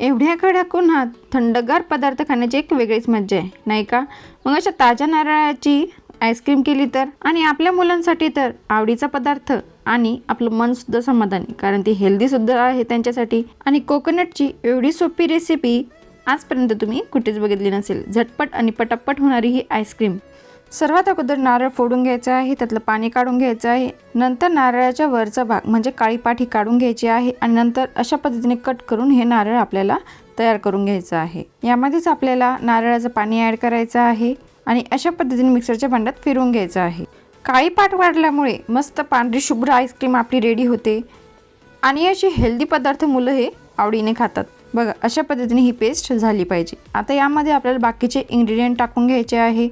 एवढ्या कडक उन्हात थंडगार पदार्थ खाण्याची एक वेगळीच मजा आहे नाही का? मग अशा ताज्या नारळाची आईस्क्रीम केली तर? आणि आपल्या मुलांसाठी तर आवडीचा पदार्थ आणि आपलं मनसुद्धा समाधानी कारण ती हेल्दीसुद्धा आहे त्यांच्यासाठी. आणि कोकोनटची एवढी सोपी रेसिपी आजपर्यंत तुम्ही कुठेच बघितली नसेल. झटपट आणि पटापट होणारी ही आईस्क्रीम. सर्वात अगोदर नारळ फोडून घ्यायचं आहे त्यातलं पाणी काढून घ्यायचं आहे. नंतर नारळाच्या वरचा भाग म्हणजे काळी पाठी काढून घ्यायची आहे आणि नंतर अशा पद्धतीने कट करून हे नारळ आपल्याला तयार करून घ्यायचं आहे. यामध्येच आपल्याला नारळाचं पाणी ॲड करायचं आहे आणि अशा पद्धतीने मिक्सरच्या भांड्यात फिरवून घ्यायचं आहे. काळी पाठ वाढल्यामुळे मस्त पांढरी शुभ्र आईस्क्रीम आपली रेडी होते. आणि असे हेल्दी पदार्थ मुलं हे आवडीने खातात. बघा अशा पद्धतीने ही पेस्ट झाली पाहिजे. आता यामध्ये आपल्याला बाकीचे इन्ग्रेडियंट टाकून घ्यायचे आहे.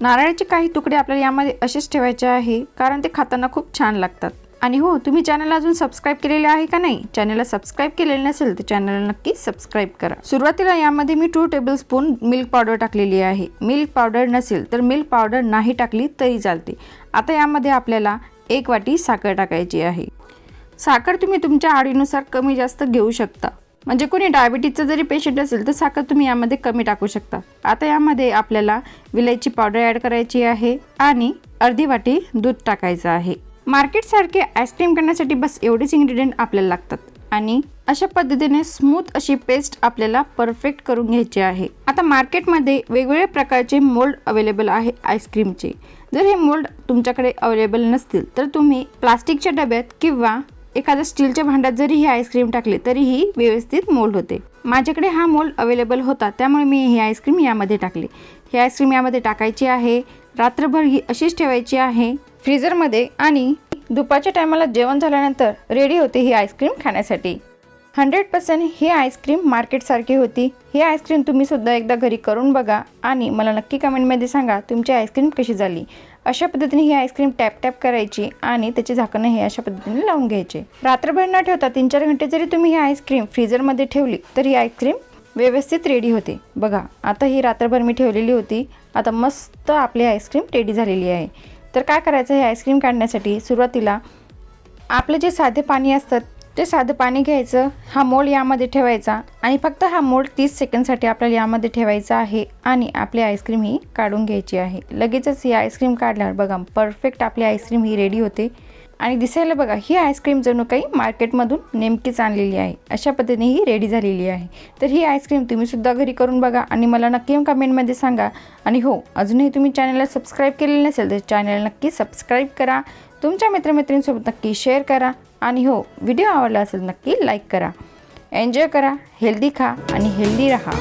नारळाचे काही तुकडे आपल्याला यामध्ये असेच ठेवायचे आहे कारण ते खाताना खूप छान लागतात. आणि हो तुम्ही चॅनल अजून सबस्क्राईब केलेले आहे का नाही? चॅनलला सबस्क्राईब केलेले नसेल तर चॅनलला नक्की सबस्क्राईब करा. सुरुवातीला यामध्ये मी two table spoon milk powder टाकलेली आहे. मिल्क पावडर नसेल तर मिल्क पावडर नाही टाकली तरी चालते. आता यामध्ये आपल्याला एक वाटी साखर टाकायची आहे. साखर तुम्ही तुमच्या आवडीनुसार कमी जास्त घेऊ शकता. म्हणजे कोणी डायबिटीजचं जरी पेशंट असेल तर साखर तुम्ही यामध्ये कमी टाकू शकता. आता यामध्ये आपल्याला विलायची पावडर ॲड करायची आहे आणि अर्धी वाटी दूध टाकायचं आहे. मार्केटसारखे आईस्क्रीम करण्यासाठी बस एवढेच इन्ग्रेडियंट आपल्याला लागतात. आणि अशा पद्धतीने स्मूथ अशी पेस्ट आपल्याला परफेक्ट करून घ्यायची आहे. आता मार्केटमध्ये वेगवेगळ्या प्रकारचे मोल्ड अवेलेबल आहे आईस्क्रीमचे जर हे मोल्ड तुमच्याकडे अवेलेबल नसतील तर तुम्ही प्लास्टिकच्या डब्यात किंवा एखाद्या स्टीलच्या भांड्यात जरी ही आईस्क्रीम टाकली तरीही व्यवस्थित मोल्ड होते. माझ्याकडे हा मोल्ड अवेलेबल होता त्यामुळे मी ही आईस्क्रीम यामध्ये टाकली. ही आईस्क्रीम यामध्ये टाकायची आहे रात्रभर ही अशीच ठेवायची आहे फ्रीझरमध्ये आणि दुपारच्या टायमाला जेवण झाल्यानंतर रेडी होते ही आईस्क्रीम खाण्यासाठी. हंड्रेड पर्सेंट ही आईस्क्रीम मार्केटसारखी होती. ही आईस्क्रीम तुम्हीसुद्धा एकदा घरी करून बघा आणि मला नक्की कमेंटमध्ये सांगा तुमची आईस्क्रीम कशी झाली. अशा पद्धतीने ही आईस्क्रीम टॅप टॅप करायची आणि त्याचे झाकणं हे अशा पद्धतीने लावून घ्यायचे. रात्रभर न ठेवता तीन चार घंटे जरी तुम्ही ही आईस्क्रीम फ्रीजरमध्ये ठेवली तर ही आईस्क्रीम व्यवस्थित रेडी होते. बघा आता ही रात्रभर मी ठेवलेली होती. आता मस्त आपली आईस्क्रीम रेडी झालेली आहे. तर काय करायचं हे आईस्क्रीम काढण्यासाठी सुरुवातीला आपलं जे साधे पाणी असतं ते साधं पाणी घ्यायचं हा मोड यामध्ये ठेवायचा आणि फक्त हा मोड तीस सेकंडसाठी आपल्याला यामध्ये ठेवायचा आहे आणि आपली आईस्क्रीम ही काढून घ्यायची आहे. लगेचच ही आईस्क्रीम काढल्यावर बघा परफेक्ट आपली आईस्क्रीम ही रेडी होते. आणि दिसायला बघा ही आईस्क्रीम जणू काही मार्केटमधून नेमकीच आणलेली आहे. अशा पद्धतीने ही रेडी झालेली आहे. तर ही आईस्क्रीम तुम्हीसुद्धा घरी करून बघा आणि मला नक्की कमेंटमध्ये सांगा. आणि हो अजूनही तुम्ही चॅनलला सबस्क्राईब केलेलं नसेल तर चॅनल नक्की सबस्क्राईब करा. तुमच्या मित्रमैत्रिणींसोबत नक्की शेअर करा. आणि हो व्हिडिओ आवडला असेल नक्की लाईक करा. एन्जॉय करा हेल्दी खा आणि हेल्दी राहा.